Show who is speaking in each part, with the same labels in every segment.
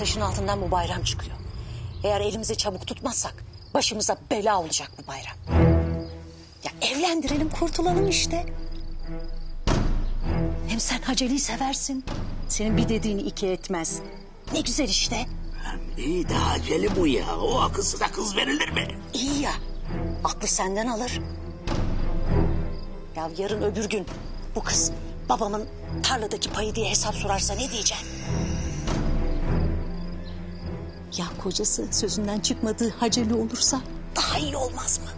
Speaker 1: taşın altından bu bayram çıkıyor. Eğer elimizi çabuk tutmazsak başımıza bela olacak bu bayram. Ya evlendirelim kurtulalım işte. Hem sen Haceli'yi seversin. Senin bir dediğini iki etmez. Ne güzel işte.
Speaker 2: İyi de acele bu ya. O akılsıza kız verilir mi?
Speaker 1: İyi ya. Aklı senden alır. Ya yarın öbür gün bu kız babamın tarladaki payı diye hesap sorarsa ne diyeceksin? Ya kocası sözünden çıkmadığı haceli olursa daha iyi olmaz mı?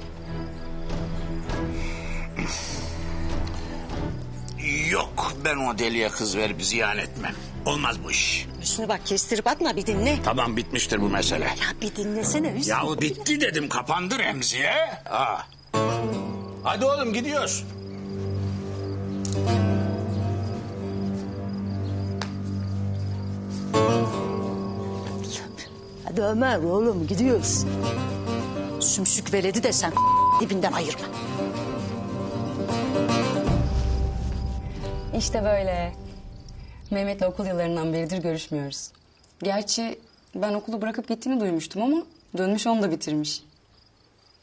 Speaker 2: Yok ben o deliye kız verip ziyan etmem. Olmaz bu iş.
Speaker 1: Hüsnü bak kestirip atma bir dinle.
Speaker 2: Tamam bitmiştir bu mesele.
Speaker 1: Ya bir dinlesene Hüsnü.
Speaker 2: Yahu bitti dedim kapandı Remziye. Ha. Hadi oğlum gidiyoruz.
Speaker 1: Hadi Ömer oğlum gidiyoruz. Sümsük veledi de sen dibinden ayırma.
Speaker 3: İşte böyle. Mehmet'le okul yıllarından beridir görüşmüyoruz. Gerçi ben okulu bırakıp gittiğini duymuştum ama dönmüş onu da bitirmiş.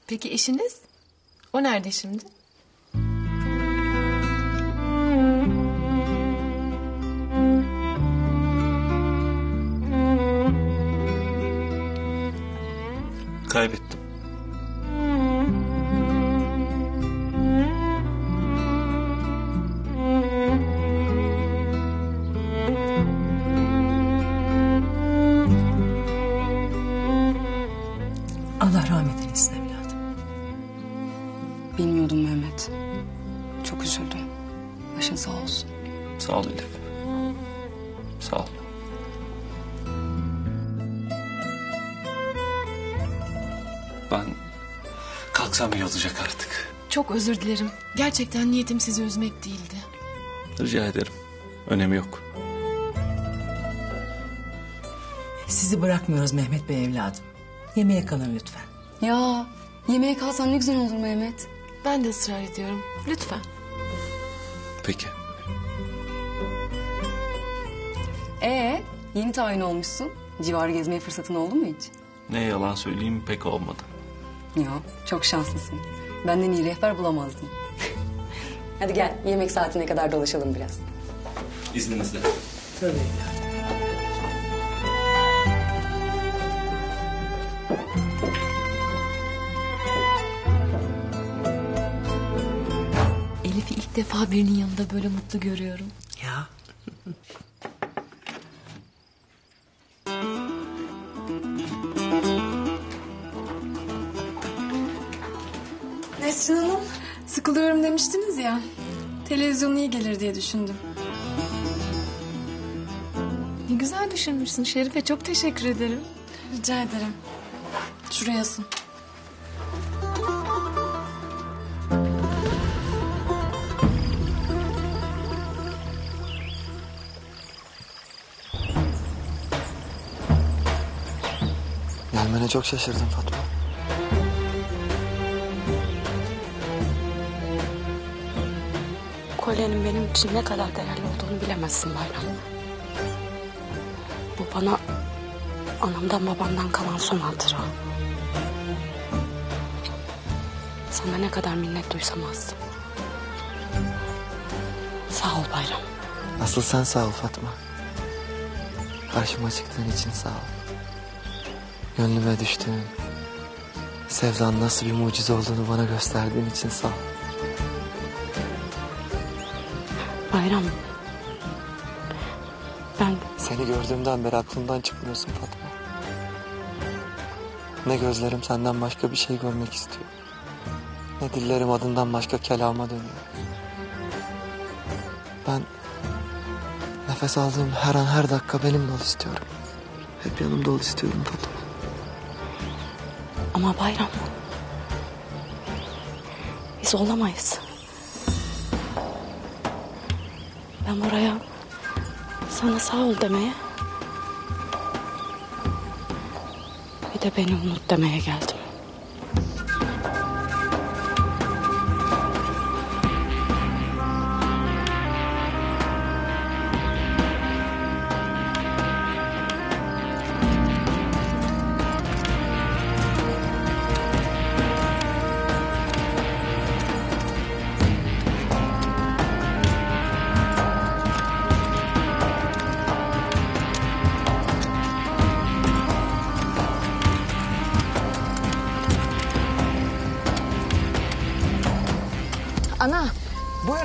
Speaker 4: Peki eşiniz? O nerede şimdi?
Speaker 5: Kaybettim.
Speaker 6: Allah rahmet eylesin evladım.
Speaker 3: Bilmiyordum Mehmet. Çok üzüldüm. Başın sağ olsun.
Speaker 5: Sağ ol Elif. Sağ ol. Ben kalksam iyi olacak artık.
Speaker 4: Çok özür dilerim. Gerçekten niyetim sizi üzmek değildi.
Speaker 5: Rica ederim. Önemi yok.
Speaker 6: Sizi bırakmıyoruz Mehmet Bey evladım. Yemeğe kalın lütfen.
Speaker 3: Ya yemeğe kalsan ne güzel olur Mehmet.
Speaker 4: Ben de ısrar ediyorum. Lütfen.
Speaker 5: Peki.
Speaker 3: Ee, yeni tayin olmuşsun. Civarı gezmeye fırsatın oldu mu hiç?
Speaker 5: Ne yalan söyleyeyim pek olmadı.
Speaker 3: Ya çok şanslısın. Benden iyi rehber bulamazdın. Hadi gel yemek saatine kadar dolaşalım biraz.
Speaker 5: İzninizle.
Speaker 6: Tabii.
Speaker 4: Elif'i ilk defa birinin yanında böyle mutlu görüyorum.
Speaker 6: Ya
Speaker 4: Nesrin Hanım, sıkılıyorum demiştiniz ya. Televizyon iyi gelir diye düşündüm. Ne güzel düşünmüşsün Şerife. Çok teşekkür ederim. Rica ederim. Şuraya sun.
Speaker 7: Gelmene çok şaşırdım Fatma.
Speaker 8: Kolyenin benim için ne kadar değerli olduğunu bilemezsin Bayram. Bu bana anamdan babamdan kalan son hatıra. Sana ne kadar minnet duysam az. Sağ ol Bayram.
Speaker 7: Asıl sen sağ ol Fatma. Karşıma çıktığın için sağ ol. Gönlüme düştüğün, sevdan nasıl bir mucize olduğunu bana gösterdiğin için sağ ol.
Speaker 8: Bayram. Ben
Speaker 7: Seni gördüğümden beri aklımdan çıkmıyorsun Fatma. Ne gözlerim senden başka bir şey görmek istiyor. Ne dillerim adından başka kelama dönüyor. Ben nefes aldığım her an her dakika benimle ol istiyorum. Hep yanımda ol istiyorum Fatma.
Speaker 8: ama Bayram. Biz olamayız. Ben buraya sana sağ ol demeye bir de beni unut demeye geldim.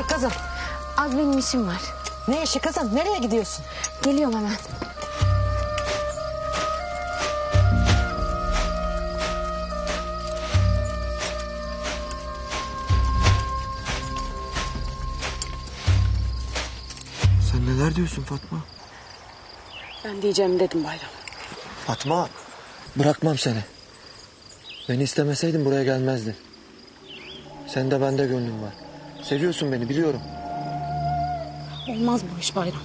Speaker 8: Kızım. Az benim işim var.
Speaker 1: Ne işi kızım? Nereye gidiyorsun?
Speaker 8: Geliyorum hemen.
Speaker 7: Sen neler diyorsun Fatma?
Speaker 3: Ben diyeceğimi dedim Bayram.
Speaker 7: Fatma bırakmam seni. Beni istemeseydin buraya gelmezdin. Sen de bende gönlün var. Seviyorsun beni biliyorum.
Speaker 8: Olmaz bu iş Bayram.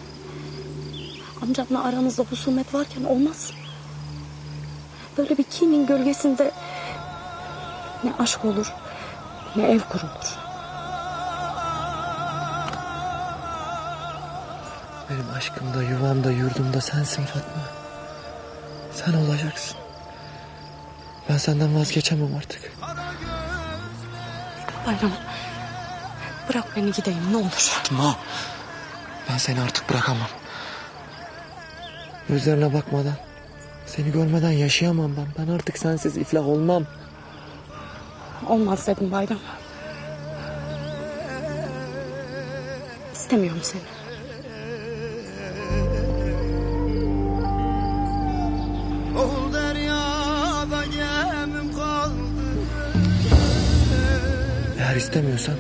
Speaker 8: Amcamla aranızda husumet varken olmaz. Böyle bir kinin gölgesinde ne aşk olur ne ev kurulur.
Speaker 7: Benim aşkımda, yuvamda, yurdumda sensin Fatma. Sen olacaksın. Ben senden vazgeçemem artık.
Speaker 8: Bayram bırak beni gideyim ne olur.
Speaker 7: Fatma. Ben seni artık bırakamam. Gözlerine bakmadan, seni görmeden yaşayamam ben. Ben artık sensiz iflah olmam.
Speaker 8: Olmaz dedim Bayram. İstemiyorum seni.
Speaker 9: Ol deryada gemim kaldı
Speaker 7: Eğer istemiyorsan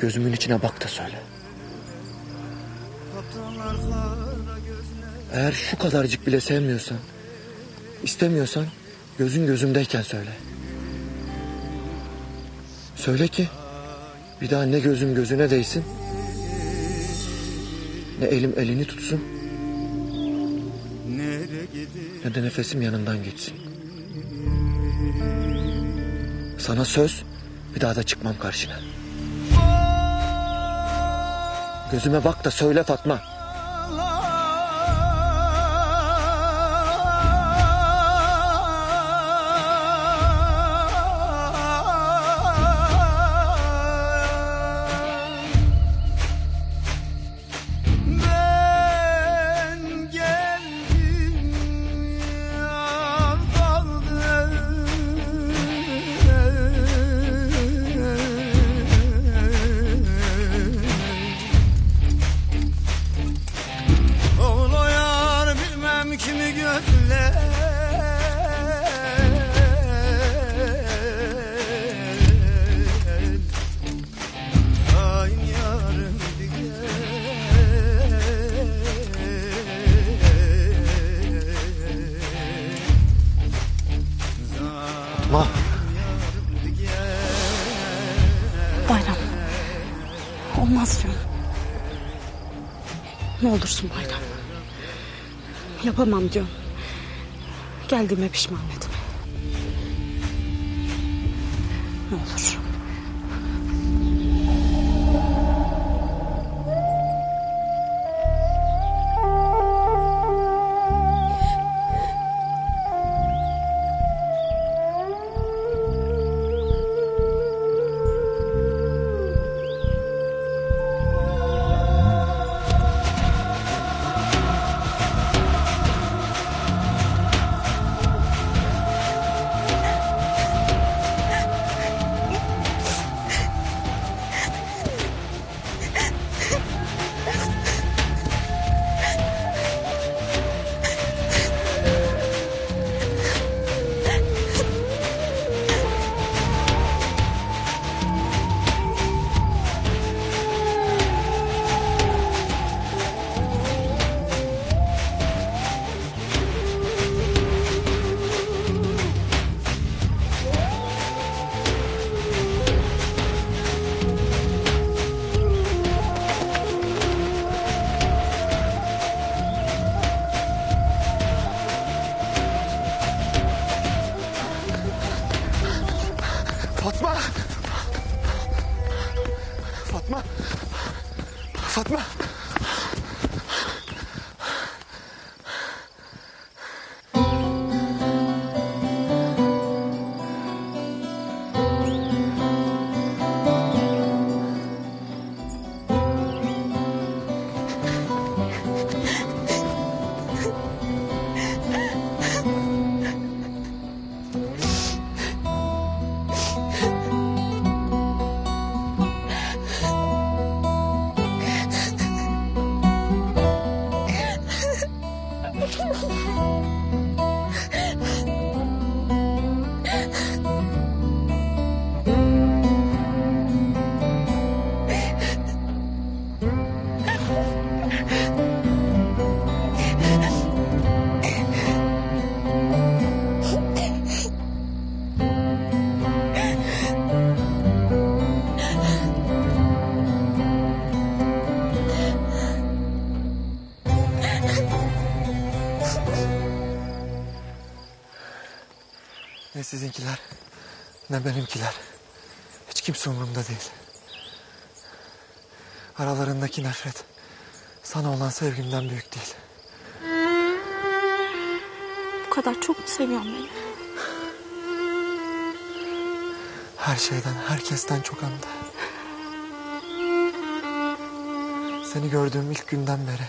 Speaker 7: gözümün içine bak da söyle. Eğer şu kadarcık bile sevmiyorsan, istemiyorsan gözün gözümdeyken söyle. Söyle ki bir daha ne gözüm gözüne değsin, ne elim elini tutsun, ne de nefesim yanından geçsin. Sana söz bir daha da çıkmam karşına. Gözüme bak da söyle Fatma.
Speaker 8: Olmaz diyorum. Ne olursun Bayram. Yapamam diyorum. Geldiğime pişman etme. Ne olur.
Speaker 7: Fatma. Ne benimkiler. Hiç kimse umurumda değil. Aralarındaki nefret sana olan sevgimden büyük değil.
Speaker 8: Bu kadar çok mu seviyorsun beni?
Speaker 7: Her şeyden, herkesten çok hem de. Seni gördüğüm ilk günden beri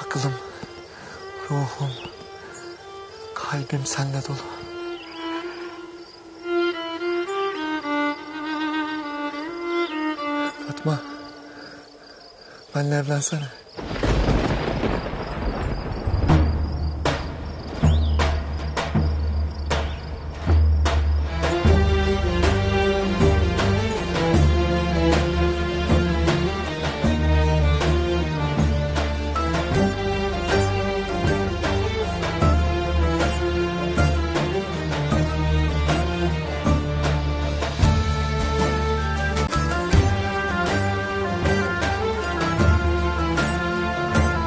Speaker 7: aklım, ruhum, kalbim seninle dolu. Fatma, benimle evlensene.